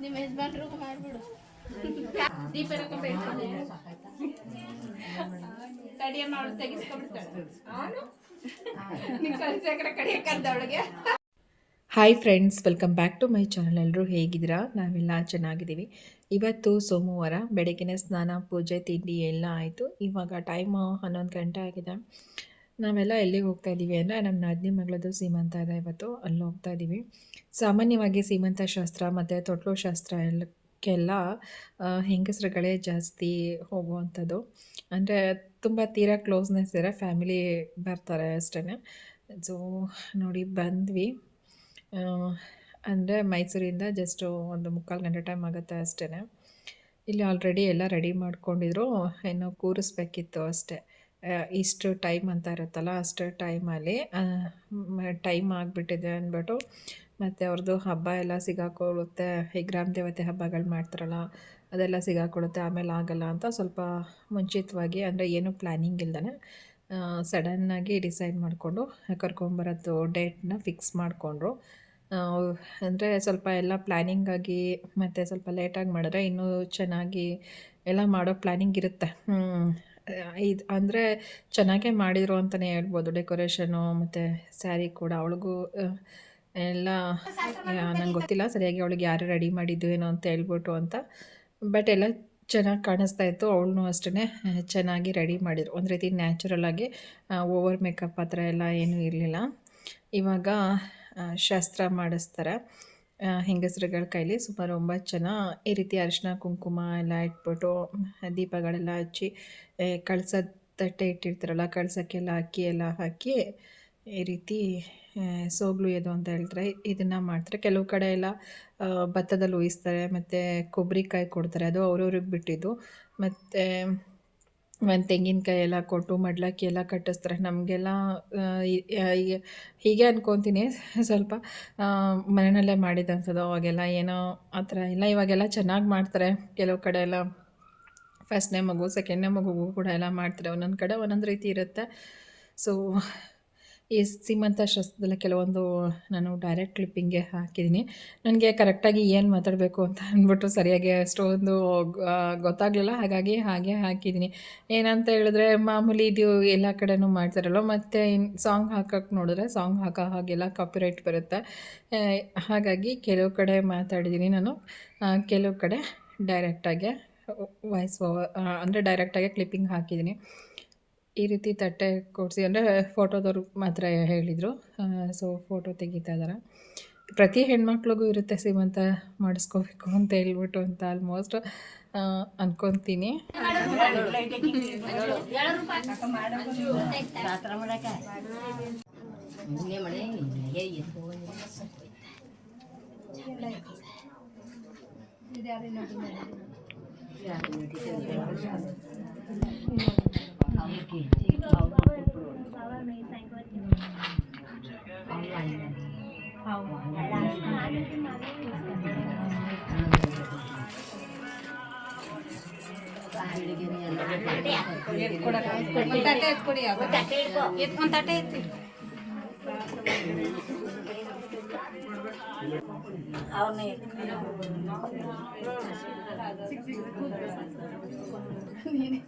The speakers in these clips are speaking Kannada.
ನಿಮ್ಮ ಯಜಮಾನ್ರು ಮಾಡ್ಬಿಡು ದೀಪ ತಡಿಯಮ್ಮ ಅವಳು ತೆಗಿಸ್ಕೊಂಡ್ಬಿಡ್ತಾಳೆ ನಿಂಗೆ ಕಲ್ಸಕ್ರೆ ಕಡಿಯಕ್ಕಂದವಳಿಗೆ hi friends welcome back to my channel ಎಲ್ಲರೂ ಹೇಗಿದ್ದೀರಾ? ನಾವೆಲ್ಲ ಚೆನ್ನಾಗಿದ್ದೀವಿ. ಇವತ್ತು ಸೋಮವಾರ ಬೆಳಗಿನ ಸ್ನಾನ, ಪೂಜೆ, ತಿಂಡಿ ಎಲ್ಲ ಆಯಿತು. ಇವಾಗ ಟೈಮು ಹನ್ನೊಂದು ಗಂಟೆ ಆಗಿದೆ. ನಾವೆಲ್ಲ ಎಲ್ಲಿಗೆ ಹೋಗ್ತಾ ಇದ್ದೀವಿ ಅಂದರೆ ನಮ್ಮ ನಾದಿನಿ ಮಗಳದು ಸೀಮಂತ ಇದೆ ಇವತ್ತು. ಅಲ್ಲಿ ಹೋಗ್ತಾ ಇದ್ದೀವಿ ಸಾಮಾನ್ಯವಾಗಿ ಸೀಮಂತ ಶಾಸ್ತ್ರ ಮತ್ತು ತೊಟ್ಲು ಶಾಸ್ತ್ರ ಎಲ್ಲಕ್ಕೆಲ್ಲ ಹೆಂಗಸರುಗಳೇ ಜಾಸ್ತಿ ಹೋಗುವಂಥದ್ದು. ಅಂದರೆ ತುಂಬ ತೀರಾ ಕ್ಲೋಸ್ನೆಸ್ ಇರೋ ಫ್ಯಾಮಿಲಿ ಬರ್ತಾರೆ ಅಷ್ಟೇ ಸೊ ನೋಡಿ ಬಂದ್ವಿ. ಅಂದರೆ ಮೈಸೂರಿಂದ ಜಸ್ಟು ಒಂದು ಮುಕ್ಕಾಲು ಗಂಟೆ ಟೈಮ್ ಆಗುತ್ತೆ ಅಷ್ಟೇ ಇಲ್ಲಿ ಆಲ್ರೆಡಿ ಎಲ್ಲ ರೆಡಿ ಮಾಡ್ಕೊಂಡಿದ್ರು. ಏನು ಕೂರಿಸ್ಬೇಕಿತ್ತು ಅಷ್ಟೇ. ಇಷ್ಟು ಟೈಮ್ ಅಂತ ಇರುತ್ತಲ್ಲ, ಅಷ್ಟು ಟೈಮಲ್ಲಿ ಟೈಮ್ ಆಗಿಬಿಟ್ಟಿದೆ ಅಂದ್ಬಿಟ್ಟು ಮತ್ತು ಅವ್ರದ್ದು ಹಬ್ಬ ಎಲ್ಲ ಸಿಗಾಕೊಳ್ಳುತ್ತೆ. ಈ ಗ್ರಾಮ ದೇವತೆ ಹಬ್ಬಗಳು ಮಾಡ್ತಾರಲ್ಲ, ಅದೆಲ್ಲ ಸಿಗಾಕೊಳ್ಳುತ್ತೆ, ಆಮೇಲೆ ಆಗಲ್ಲ ಅಂತ ಸ್ವಲ್ಪ ಮುಂಚಿತವಾಗಿ, ಅಂದರೆ ಏನು ಪ್ಲ್ಯಾನಿಂಗ್ ಇಲ್ದೇ ಸಡನ್ನಾಗಿ ಡಿಸೈಡ್ ಮಾಡಿಕೊಂಡು ಕರ್ಕೊಂಬರೋದು ಡೇಟ್ನ ಫಿಕ್ಸ್ ಮಾಡಿಕೊಂಡ್ರು. ಅಂದರೆ ಸ್ವಲ್ಪ ಎಲ್ಲ ಪ್ಲ್ಯಾನಿಂಗಾಗಿ ಮತ್ತು ಸ್ವಲ್ಪ ಲೇಟಾಗಿ ಮಾಡಿದ್ರೆ ಇನ್ನೂ ಚೆನ್ನಾಗಿ ಎಲ್ಲ ಮಾಡೋ ಪ್ಲ್ಯಾನಿಂಗ್ ಇರುತ್ತೆ. ಇದು ಅಂದರೆ ಚೆನ್ನಾಗೇ ಮಾಡಿದ್ರು ಅಂತಲೇ ಹೇಳ್ಬೋದು ಡೆಕೋರೇಷನು ಮತ್ತು ಸ್ಯಾರಿ ಕೂಡ ಅವಳಿಗೂ ಎಲ್ಲ ನಂಗೆ ಗೊತ್ತಿಲ್ಲ, ಸರಿಯಾಗಿ ಅವಳಿಗೆ ಯಾರು ರೆಡಿ ಮಾಡಿದ್ದು ಏನೋ ಅಂತ ಹೇಳ್ಬಿಟ್ಟು ಅಂತ. ಬಟ್ ಎಲ್ಲ ಚೆನ್ನಾಗಿ ಕಾಣಿಸ್ತಾ ಇತ್ತು, ಅವಳನ್ನೂ ಅಷ್ಟೇ ಚೆನ್ನಾಗಿ ರೆಡಿ ಮಾಡಿದ್ರು. ಒಂದು ರೀತಿ ನ್ಯಾಚುರಲ್ ಆಗಿ ಓವರ್ ಮೇಕಪ್ ಆ ಥರ ಎಲ್ಲ ಏನೂ ಇರಲಿಲ್ಲ. ಇವಾಗ ಶಾಸ್ತ್ರ ಮಾಡಿಸ್ತಾರೆ. ಹೆಂಗಸರುಗಳ ಕೈಲಿ ಸುಮಾರು ಒಂಬತ್ತು ಜನ ಈ ರೀತಿ ಅರಿಶಿನ, ಕುಂಕುಮ ಎಲ್ಲ ಇಟ್ಬಿಟ್ಟು ದೀಪಗಳೆಲ್ಲ ಹಚ್ಚಿ ಕಳಸ ತಟ್ಟೆ ಇಟ್ಟಿರ್ತಾರಲ್ಲ, ಕಳಸಕ್ಕೆಲ್ಲ ಅಕ್ಕಿ ಎಲ್ಲ ಹಾಕಿ ಈ ರೀತಿ ಸೋಗ್ಲು ಎದು ಅಂತ ಹೇಳ್ತಾರೆ. ಇದನ್ನು ಮಾಡ್ತಾರೆ. ಕೆಲವು ಕಡೆ ಎಲ್ಲ ಭತ್ತದಲ್ಲಿ ಉಯಿಸ್ತಾರೆ, ಮತ್ತು ಕೊಬ್ಬರಿಕಾಯಿ ಕೊಡ್ತಾರೆ. ಅದು ಅವ್ರವ್ರಿಗೆ ಬಿಟ್ಟಿದ್ದು. ಮತ್ತು ಒಂದು ತೆಂಗಿನಕಾಯಿ ಎಲ್ಲ ಕೊಟ್ಟು, ಮಡ್ಲಕ್ಕಿ ಎಲ್ಲ ಕಟ್ಟಿಸ್ತಾರೆ. ನಮಗೆಲ್ಲ ಹೀಗೆ ಅನ್ಕೊತೀನಿ. ಸ್ವಲ್ಪ ಮನೆಯಲ್ಲೇ ಮಾಡಿದಂಥದ್ದು ಅವಾಗೆಲ್ಲ ಏನೋ ಆ ಥರ ಇಲ್ಲ. ಇವಾಗೆಲ್ಲ ಚೆನ್ನಾಗಿ ಮಾಡ್ತಾರೆ. ಕೆಲವು ಕಡೆ ಎಲ್ಲ ಫಸ್ಟ್ನೇ ಮಗು ಸೆಕೆಂಡ್ನೇ ಮಗುಗೂ ಕೂಡ ಎಲ್ಲ ಮಾಡ್ತಾರೆ. ಒಂದೊಂದು ಕಡೆ ಒಂದೊಂದು ರೀತಿ ಇರುತ್ತೆ. ಸೊ ಈ ಸೀಮಂತ ಶಾಸ್ತ್ರದಲ್ಲ ಕೆಲವೊಂದು ನಾನು ಡೈರೆಕ್ಟ್ ಕ್ಲಿಪ್ಪಿಂಗ್ಗೆ ಹಾಕಿದ್ದೀನಿ. ನನಗೆ ಕರೆಕ್ಟಾಗಿ ಏನು ಮಾತಾಡಬೇಕು ಅಂತ ಅಂದ್ಬಿಟ್ಟು ಸರಿಯಾಗಿ ಅಷ್ಟೊಂದು ಗೊತ್ತಾಗಲಿಲ್ಲ. ಹಾಗಾಗಿ ಹಾಗೆ ಹಾಕಿದ್ದೀನಿ. ಏನಂತ ಹೇಳಿದ್ರೆ ಮಾಮೂಲಿ ಇದು ಎಲ್ಲ ಕಡೆನೂ ಮಾಡ್ತಾರಲ್ಲ ಮತ್ತು ಸಾಂಗ್ ಹಾಕೋಕ್ಕೆ ನೋಡಿದ್ರೆ ಸಾಂಗ್ ಹಾಕೋ ಹಾಗೆಲ್ಲ ಕಾಪಿರೈಟ್ ಬರುತ್ತೆ. ಹಾಗಾಗಿ ಕೆಲವು ಕಡೆ ಮಾತಾಡಿದ್ದೀನಿ ನಾನು. ಕೆಲವು ಕಡೆ ಡೈರೆಕ್ಟಾಗೆ ವಾಯ್ಸ್ ಓವರ್ ಅಂದರೆ ಡೈರೆಕ್ಟಾಗೆ ಕ್ಲಿಪ್ಪಿಂಗ್ ಹಾಕಿದ್ದೀನಿ. ಈ ರೀತಿ ತಟ್ಟೆ ಕೊಡಿಸಿ ಅಂದರೆ ಫೋಟೋದವ್ರು ಮಾತ್ರ ಹೇಳಿದರು. ಸೊ ಫೋಟೋ ತೆಗಿತಾ ಇದ್ದಾರೆ ಪ್ರತಿ ಹೆಣ್ಮಕ್ಳಿಗೂ ಇರುತ್ತೆ ಸೀಮಂತ ಮಾಡಿಸ್ಕೋಬೇಕು ಅಂತ ಹೇಳ್ಬಿಟ್ಟು ಅಂತ ಆಲ್ಮೋಸ್ಟ್ ಅನ್ಕೊತೀನಿ. ಒಂದು ತಟ್ಟೆ ಎತ್ತಿ ಬನ್ನಿ ಮಾಡಿ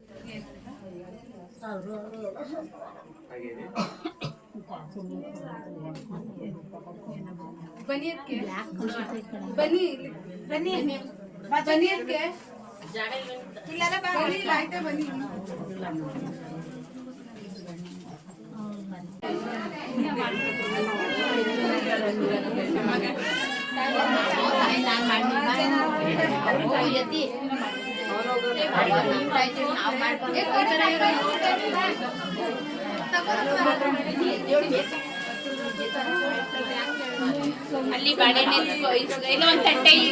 ಮಾಡಿ ಬನ್ನಿ ನೆಕ್ಸ್ಟ್ ಬೇಡ ಕಸಂಗಿ ಬನ್ನಿ ಅದಕ್ಕೆ ಬನ್ನಿ ಇಲ್ಲಿ. ಬನ್ನಿ ಬನ್ನಿ ಅದಕ್ಕೆ ಅಲ್ಲಿ ಬಾಳೆ ಇಲ್ಲ ಒಂದ್ ತಟ್ಟೆ ಇಲ್ಲಿ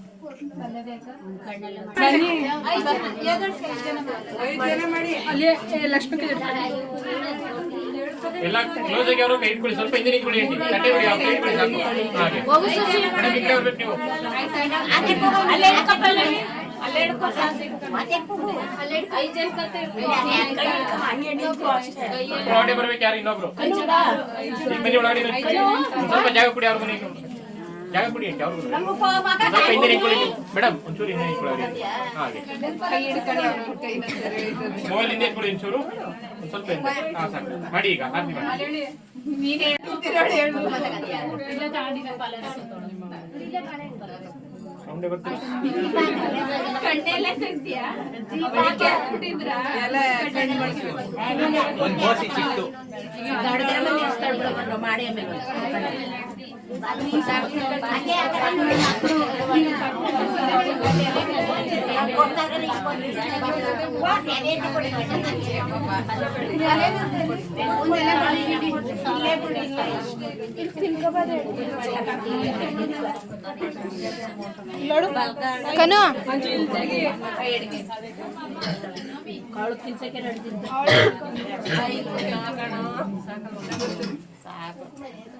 ಮಾಡಾಕವ ಎಲ್ಲ ಕ್ಲೋಸ್ ಆಗಿ ಅವರು ಕೈ ಕೊಡಿ ಸ್ವಲ್ಪ ಹಿಂದೆ ನಿಂತ್ಕೊಳ್ಳಿ ತಟ್ಟೆ ಬಿಡಿ ಅವ್ರ ಕೈ ಇಟ್ಕೊಳ್ಳಿ ಸಾಕು. ಹಾಗೆ. ಮೇಡಮ್ ಹಿಂದೆ ಬರ್ಬೇಕು ನೀವು. ಒಳಗಡೆ ಬರ್ಬೇಕು ಯಾರು ಇನ್ನೊಬ್ರು? ಈ ಮನೆ ಒಳಗಡೆ ಸ್ವಲ್ಪ ಜಾಗ ಕೊಡಿ ಅವ್ರಿಗೂ ಜಾಗ ಕೊಡಿ ಅವ್ರಿಗೂ ಸ್ವಲ್ಪ ಹಿಂದೆ ನಿಂತ್ಕೊಳ್ಳಿ ನೀವು. ಮೇಡಮ್ ಒಂಚೂರು ಹಿಂದೆ ನಿಂತ್ಕೊಳ್ಳಿ ಅವ್ರಿಗೆ. ಹಾಗೆ. ಮೊಬೈಲ್ ಹಿಂದೆ ಇಟ್ಕೊಳ್ಳಿ ಒಂಚೂರು. ಒಂದ್ ಸ್ವಲ್ಪ ಹಿಂದೆ ಹಾ ಸಾಕು ಮಾಡಿ ಈಗ ಆರತಿ ಮಾಡಿ? ಒಂದ್ ಚಿಕ್ಕು ಮಾಡಿ ಕಾಳು ತಿನ್ಸಕ್ಕೆ ನಡೆದಿದ್ದ ಬೋಸಿ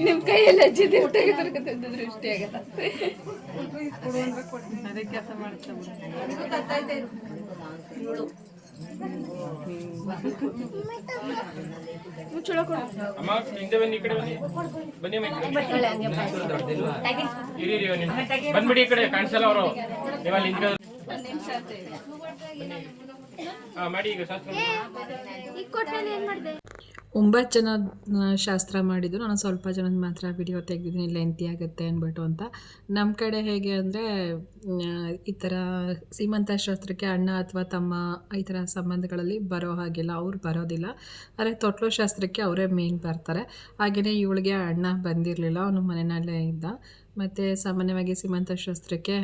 ನಿಮ್ ಕೈಯಲ್ಲಿ ಹಚ್ಚಿದ್ರೆ ತೆಗೆದ್ರೆ ದೃಷ್ಟಿ ಆಗಲ್ಲ ಅಮ್ಮ ಹಿಂದೆ ಬನ್ನಿ ಈ ಕಡೆ ಬನ್ನಿ ಬನ್ನಿ ಅಮ್ಮ ಈ ಕಡೆ. ದೊಡ್ಡದಿಲ್ವಾ ಇರಿ ಇರಿ ಒಂದ್ ನಿಮಿಷ. ಬಂದ್ಬಿಡಿ ಈ ಕಡೆ ಕಾಣಿಸಲ್ಲ ಅವರು ನೀವು ಅಲ್ಲಿ ಒಂಬತ್ತು ಜನ ಶಾಸ್ತ್ರ ಮಾಡಿದ್ದು ನಾನು ಸ್ವಲ್ಪ ಜನದ ಮಾತ್ರ ವಿಡಿಯೋ ತೆಗ್ದಿದ್ದೀನಿ. ಲೆಂತಿ ಆಗುತ್ತೆ ಅಂದ್ಬಿಟ್ಟು ಅಂತ. ನಮ್ಮ ಕಡೆ ಹೇಗೆ ಅಂದರೆ ಈ ಥರ ಸೀಮಂತ ಶಾಸ್ತ್ರಕ್ಕೆ ಅಣ್ಣ ಅಥವಾ ತಮ್ಮ ಈ ಥರ ಸಂಬಂಧಗಳಲ್ಲಿ ಬರೋ ಹಾಗಿಲ್ಲ. ಅವ್ರು ಬರೋದಿಲ್ಲ. ಆದರೆ ತೊಟ್ಲು ಶಾಸ್ತ್ರಕ್ಕೆ ಅವರೇ ಮೇನ್ ಬರ್ತಾರೆ. ಹಾಗೆಯೇ ಇವಳಿಗೆ ಅಣ್ಣ ಬಂದಿರಲಿಲ್ಲ. ಅವನು ಮನೆಯಲ್ಲೇ ಇದ್ದ. ಮತ್ತು ಸಾಮಾನ್ಯವಾಗಿ ಸೀಮಂತ ಶಾಸ್ತ್ರಕ್ಕೆ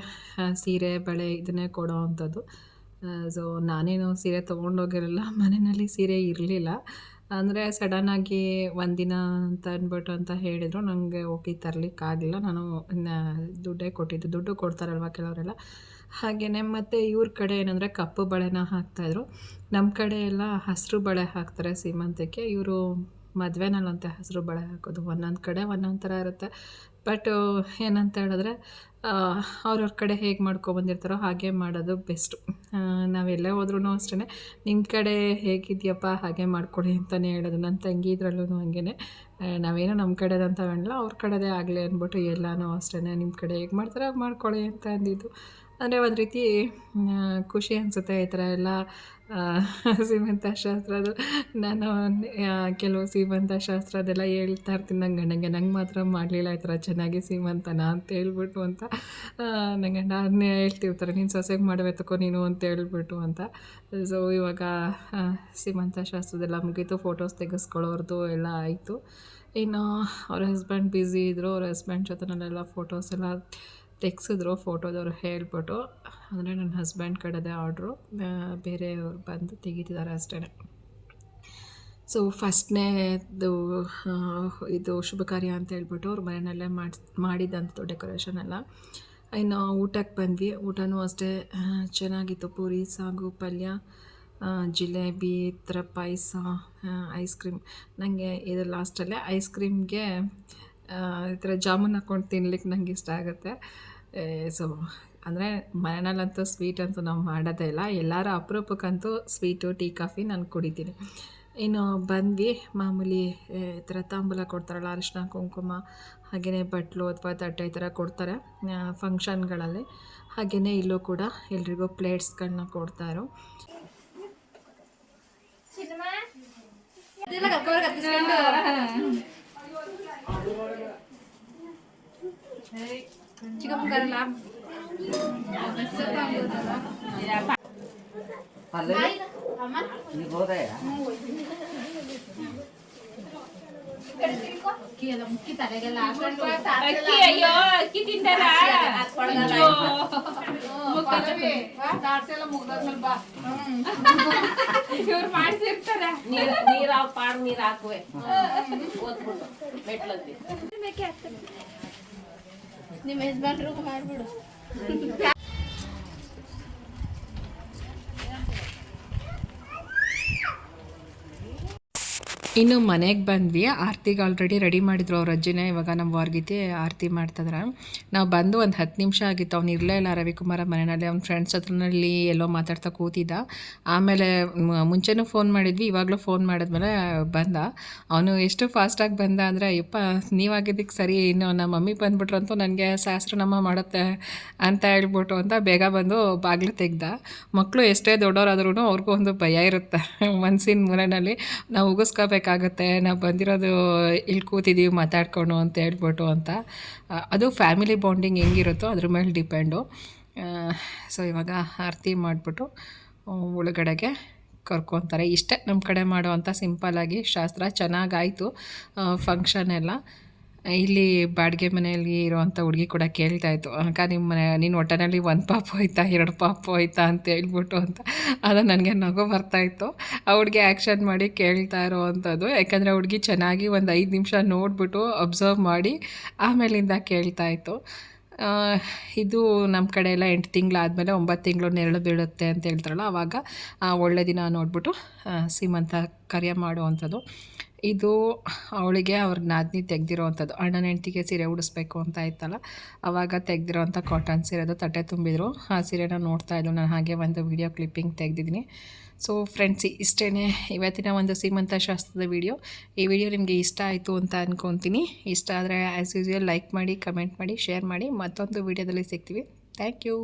ಸೀರೆ, ಬಳೆ ಇದನ್ನೇ ಕೊಡೋ ಅಂಥದ್ದು. ಸೊ ನಾನೇನು ಸೀರೆ ತೊಗೊಂಡೋಗಿರಲಿಲ್ಲ ಮನೆಯಲ್ಲಿ ಸೀರೆ ಇರಲಿಲ್ಲ. ಅಂದರೆ ಸಡನ್ನಾಗಿ ಒಂದಿನ ಅಂತ ಅಂದ್ಬಿಟ್ಟು ಅಂತ ಹೇಳಿದರು. ನನಗೆ ಹೋಗಿ ತರಲಿಕ್ಕಾಗಲಿಲ್ಲ ನಾನು ದುಡ್ಡೇ ಕೊಟ್ಟಿದ್ದು. ದುಡ್ಡು ಕೊಡ್ತಾರಲ್ವ ಕೆಲವರೆಲ್ಲ? ಹಾಗೆಯೇ ಮತ್ತು ಇವ್ರ ಕಡೆ ಏನಂದರೆ ಕಪ್ಪು ಬಳೆನ ಹಾಕ್ತಾಯಿದ್ರು ನಮ್ಮ ಕಡೆ ಎಲ್ಲ ಹಸಿರು ಬಳೆ ಹಾಕ್ತಾರೆ ಸೀಮಂತಕ್ಕೆ ಇವರು ಮದುವೆನಲ್ಲಂತೆ ಹಸಿರು ಬಳೆ ಹಾಕೋದು. ಒಂದೊಂದು ಕಡೆ ಒಂದೊಂದು ಥರ ಇರುತ್ತೆ. ಬಟ್ ಏನಂತ ಹೇಳಿದ್ರೆ ಅವ್ರವ್ರ ಕಡೆ ಹೇಗೆ ಮಾಡ್ಕೊಬಂದಿರ್ತಾರೋ ಹಾಗೆ ಮಾಡೋದು ಬೆಸ್ಟು ನಾವೆಲ್ಲೇ ಹೋದ್ರೂ ಅಷ್ಟೇ ನಿಮ್ಮ ಕಡೆ ಹೇಗಿದೆಯಪ್ಪ, ಹಾಗೆ ಮಾಡ್ಕೊಳ್ಳಿ ಅಂತಲೇ ಹೇಳೋದು. ನನ್ನ ತಂಗಿ ಇದ್ರಲ್ಲೂ ಹಂಗೆ ನಾವೇನೋ ನಮ್ಮ ಕಡೆದಂತ ಹೇಳಲ್ಲ ಅವ್ರ ಕಡೆದೇ ಆಗಲಿ ಅಂದ್ಬಿಟ್ಟು ಎಲ್ಲನೂ ಅಷ್ಟೇ ನಿಮ್ಮ ಕಡೆ ಹೇಗೆ ಮಾಡ್ತಾರೆ ಹಾಗೆ ಮಾಡ್ಕೊಳ್ಳಿ ಅಂತ ಅಂದಿದ್ದು. ಅಂದರೆ ಒಂದು ರೀತಿ ಖುಷಿ ಅನಿಸುತ್ತೆ ಈ ಥರ ಎಲ್ಲ ಆ, ಸೀಮಂತ ಶಾಸ್ತ್ರದ್ದು ನಾನು ಕೆಲವು ಸೀಮಂತ ಶಾಸ್ತ್ರದೆಲ್ಲ ಹೇಳ್ತಾ ಇರ್ತೀನಿ. ನನ್ನ ಗಂಡಂಗೆ ನಂಗೆ ಮಾತ್ರ ಮಾಡಲಿಲ್ಲ ಈ ಥರ ಚೆನ್ನಾಗಿ ಸೀಮಂತನ ಅಂತ ಹೇಳ್ಬಿಟ್ಟು ಅಂತ. ನನ್ನ ಗಂಡ ಅದನ್ನೇ ಹೇಳ್ತಿರ್ತಾರೆ. ನೀನು ಸೊಸೆಗೆ ಮಾಡಬೇಕೋ ನೀನು ಅಂತ ಹೇಳ್ಬಿಟ್ಟು ಅಂತ. ಸೊ ಇವಾಗ ಸೀಮಂತ ಶಾಸ್ತ್ರದೆಲ್ಲ ಮುಗೀತು. ಫೋಟೋಸ್ ತೆಗೆಸ್ಕೊಳ್ಳೋರ್ದು ಎಲ್ಲ ಆಯಿತು. ಇನ್ನು ಅವ್ರ ಹಸ್ಬೆಂಡ್ ಬ್ಯುಸಿ ಇದ್ದರು ಅವ್ರ ಹಸ್ಬೆಂಡ್ ಜೊತೆನಲ್ಲೆಲ್ಲ ಫೋಟೋಸ್ ಎಲ್ಲ ತೆಗ್ಸಿದ್ರು ಫೋಟೋದವ್ರು ಹೇಳ್ಬಿಟ್ಟು, ಅಂದರೆ ನನ್ನ ಹಸ್ಬೆಂಡ್ ಕಡೆದೇ ಆರ್ಡ್ರು ಬೇರೆಯವ್ರು ಬಂದು ತೆಗಿತಿದ್ದಾರೆ ಅಷ್ಟೇ ಸೊ ಫಸ್ಟ್ನೇದು ಇದು ಶುಭ ಕಾರ್ಯ ಅಂತ ಹೇಳ್ಬಿಟ್ಟು ಅವ್ರ ಮನೆಯಲ್ಲೇ ಮಾಡಿ ಮಾಡಿದ್ದಂಥದ್ದು ಡೆಕೋರೇಷನ್ ಎಲ್ಲ. ಇನ್ನು ಊಟಕ್ಕೆ ಬಂದ್ವಿ. ಊಟನೂ ಅಷ್ಟೇ ಚೆನ್ನಾಗಿತ್ತು. ಪೂರಿ, ಸಾಗು, ಪಲ್ಯ ಜಿಲೇಬಿ, ಥರ ಪಾಯಸ ಐಸ್ ಕ್ರೀಮ್ ನನಗೆ ಇದು ಲಾಸ್ಟಲ್ಲೇ ಐಸ್ ಕ್ರೀಮ್ಗೆ ಈ ಥರ ಜಾಮೂನ್ ಹಾಕ್ಕೊಂಡು ತಿನ್ಲಿಕ್ಕೆ ನಂಗೆ ಇಷ್ಟ ಆಗುತ್ತೆ. ಸೊ ಅಂದರೆ ಮನೆಯಲ್ಲಂತೂ ಸ್ವೀಟ್ ಅಂತೂ ನಾವು ಮಾಡೋದೇ ಇಲ್ಲ. ಎಲ್ಲರ ಅಪರೂಪಕ್ಕಂತೂ ಸ್ವೀಟು ಟೀ ಕಾಫಿ ನಾನು ಕುಡಿತೀನಿ. ಇನ್ನು ಬಂದ್ವಿ, ಮಾಮೂಲಿ ಈ ಥರ ತಾಂಬೂಲ ಕೊಡ್ತಾರಲ್ಲ ಅರಿಶಿನ ಕುಂಕುಮ ಹಾಗೆಯೇ ಬಟ್ಲು ಅಥವಾ ತಟ್ಟೆ ಈ ಥರ ಕೊಡ್ತಾರೆ ಫಂಕ್ಷನ್ಗಳಲ್ಲಿ ಹಾಗೆಯೇ ಇಲ್ಲೂ ಕೂಡ ಎಲ್ರಿಗೂ ಪ್ಲೇಟ್ಸ್ಗಳನ್ನ ಕೊಡ್ತಾರೋ ¿Qué es lo ¿Qué es lo que está regalando? ¿Qué es lo que está regalando? ಇವ್ರು ಮಾಡ್ಸಿರ್ತಾರ ನೀರ್ ನೀರ್ ಹಾಕ್ ಪಾಡ್ ನೀರ್ ಹಾಕುವೆ. ಓದ್ಬಿಟ್ಟು ನಿಮ್ಮ ಯಜಮಾನ್ರಿಗೂ ಮಾಡ್ಬಿಡು ಇನ್ನು ಮನೆಗೆ ಬಂದ್ವಿ. ಆರತಿಗೆ ಆಲ್ರೆಡಿ ರೆಡಿ ಮಾಡಿದ್ರು ಅವ್ರ ಅಜ್ಜಿನೇ. ಇವಾಗ ನಮ್ಮ ವಾರ್ಗಿತಿ ಆರತಿ ಮಾಡ್ತಿದ್ರೆ. ನಾವು ಬಂದು ಒಂದು ಹತ್ತು ನಿಮಿಷ ಆಗಿತ್ತು. ಅವ್ನು ಇರಲೇ ಇಲ್ಲ ರವಿಕುಮಾರ ಮನೆಯಲ್ಲಿ. ಅವ್ನ ಫ್ರೆಂಡ್ಸ್ ಹತ್ರನಲ್ಲಿ ಎಲ್ಲೋ ಮಾತಾಡ್ತಾ ಕೂತಿದ್ದ. ಆಮೇಲೆ ಮುಂಚೆನೂ ಫೋನ್ ಮಾಡಿದ್ವಿ. ಇವಾಗಲೂ ಫೋನ್ ಮಾಡಿದ್ಮೇಲೆ ಬಂದ. ಅವನು ಎಷ್ಟು ಫಾಸ್ಟಾಗಿ ಬಂದ ಅಂದರೆ, ಅಯ್ಯಪ್ಪ ನೀವಾಗಿದ್ದಕ್ಕೆ ಸರಿ. ಇನ್ನು ನಮ್ಮ ಮಮ್ಮಿ ಬಂದ್ಬಿಟ್ರಂತೂ ನನಗೆ ನಮ್ಮ ಮಾಡುತ್ತೆ ಅಂತ ಹೇಳ್ಬಿಟ್ಟು ಅಂತ ಬೇಗ ಬಂದು ಬಾಗಿಲು ತೆಗ್ದ. ಮಕ್ಕಳು ಎಷ್ಟೇ ದೊಡ್ಡವರಾದ್ರೂ ಅವ್ರಿಗೂ ಒಂದು ಭಯ ಇರುತ್ತೆ. ಮನ್ಸಿನ ಮೂಲನಲ್ಲಿ. ನಾವು ಉಗಿಸ್ಕೋಬೇಕಾಗತ್ತೆ ನಾವು ಬಂದಿರೋದು ಇಲ್ಲಿ ಕೂತಿದ್ದೀವಿ ಮಾತಾಡ್ಕೊಂಡು ಅಂತ ಹೇಳ್ಬಿಟ್ಟು ಅಂತ. ಅದು ಫ್ಯಾಮಿಲಿ ಬಾಂಡಿಂಗ್ ಹೆಂಗಿರುತ್ತೋ ಅದ್ರ ಮೇಲೆ ಡಿಪೆಂಡು ಸೊ ಇವಾಗ ಆರತಿ ಮಾಡಿಬಿಟ್ಟು ಒಳಗಡೆಗೆ ಕರ್ಕೊತಾರೆ. ಇಷ್ಟೇ ನಮ್ಮ ಕಡೆ ಮಾಡುವಂಥ ಸಿಂಪಲ್ಲಾಗಿ ಶಾಸ್ತ್ರ. ಚೆನ್ನಾಗಾಯಿತು ಫಂಕ್ಷನ್ ಎಲ್ಲ. ಇಲ್ಲಿ ಬಾಡಿಗೆ ಮನೆಯಲ್ಲಿ ಇರುವಂಥ ಹುಡುಗಿ ಕೂಡ ಕೇಳ್ತಾ ಇತ್ತು, ಅಕ್ಕ ನಿಮ್ಮ ಮನೆ ನಿನ್ನ ಒಟ್ಟನಲ್ಲಿ ಒಂದು ಪಾಪು ಹೋಯ್ತಾ, ಎರಡು ಪಾಪು ಹೋಯ್ತಾ ಅಂತ ಹೇಳ್ಬಿಟ್ಟು ಅಂತ ಅದು ನನಗೆ ನಗು ಬರ್ತಾಯಿತ್ತು ಆ ಹುಡುಗಿ ಆ್ಯಕ್ಷನ್ ಮಾಡಿ ಕೇಳ್ತಾ ಇರೋವಂಥದ್ದು ಯಾಕಂದರೆ ಹುಡುಗಿ ಚೆನ್ನಾಗಿ ಒಂದು ಐದು ನಿಮಿಷ ನೋಡಿಬಿಟ್ಟು ಅಬ್ಸರ್ವ್ ಮಾಡಿ ಆಮೇಲಿಂದ ಕೇಳ್ತಾ ಇತ್ತು. ಇದು ನಮ್ಮ ಕಡೆ ಎಲ್ಲ ಎಂಟು ತಿಂಗಳಾದಮೇಲೆ ಒಂಬತ್ತು ತಿಂಗಳು ನೆರಳು ಬೀಳುತ್ತೆ ಅಂತ ಹೇಳ್ತಾರಲ್ಲ ಆವಾಗ ಒಳ್ಳೆ ದಿನ ನೋಡಿಬಿಟ್ಟು ಸೀಮಂತ ಕಾರ್ಯ ಮಾಡುವಂಥದ್ದು ಇದು ಅವಳಿಗೆ ಅವ್ರ ನಾದಿನಿ ತೆಗ್ದಿರೋವಂಥದ್ದು ಅಣ್ಣನ ಹೆಂಡ್ತಿಗೆ ಸೀರೆ ಉಡಿಸ್ಬೇಕು ಅಂತ ಇತ್ತಲ್ಲ ಆವಾಗ ತೆಗ್ದಿರೋವಂಥ ಕಾಟನ್ ಸೀರೆದು ತಟ್ಟೆ ತುಂಬಿದ್ರು. ಆ ಸೀರೆನ ನೋಡ್ತಾ ಇದ್ದು ನಾನು ಹಾಗೆ ಒಂದು ವಿಡಿಯೋ ಕ್ಲಿಪ್ಪಿಂಗ್ ತೆಗೆದಿದ್ದೀನಿ. ಸೊ ಫ್ರೆಂಡ್ಸ್ ಇಷ್ಟೇ ಇವತ್ತಿನ ಒಂದು ಸೀಮಂತ ಶಾಸ್ತ್ರದ ವಿಡಿಯೋ ಈ ವಿಡಿಯೋ ನಿಮಗೆ ಇಷ್ಟ ಆಯಿತು ಅಂತ ಅಂದ್ಕೊತೀನಿ ಇಷ್ಟ ಆದರೆ ಆ್ಯಸ್ ಯೂಸ್ವಲ್ ಲೈಕ್ ಮಾಡಿ ಕಮೆಂಟ್ ಮಾಡಿ ಶೇರ್ ಮಾಡಿ. ಮತ್ತೊಂದು ವಿಡಿಯೋದಲ್ಲಿ ಸಿಗ್ತೀವಿ. Thank you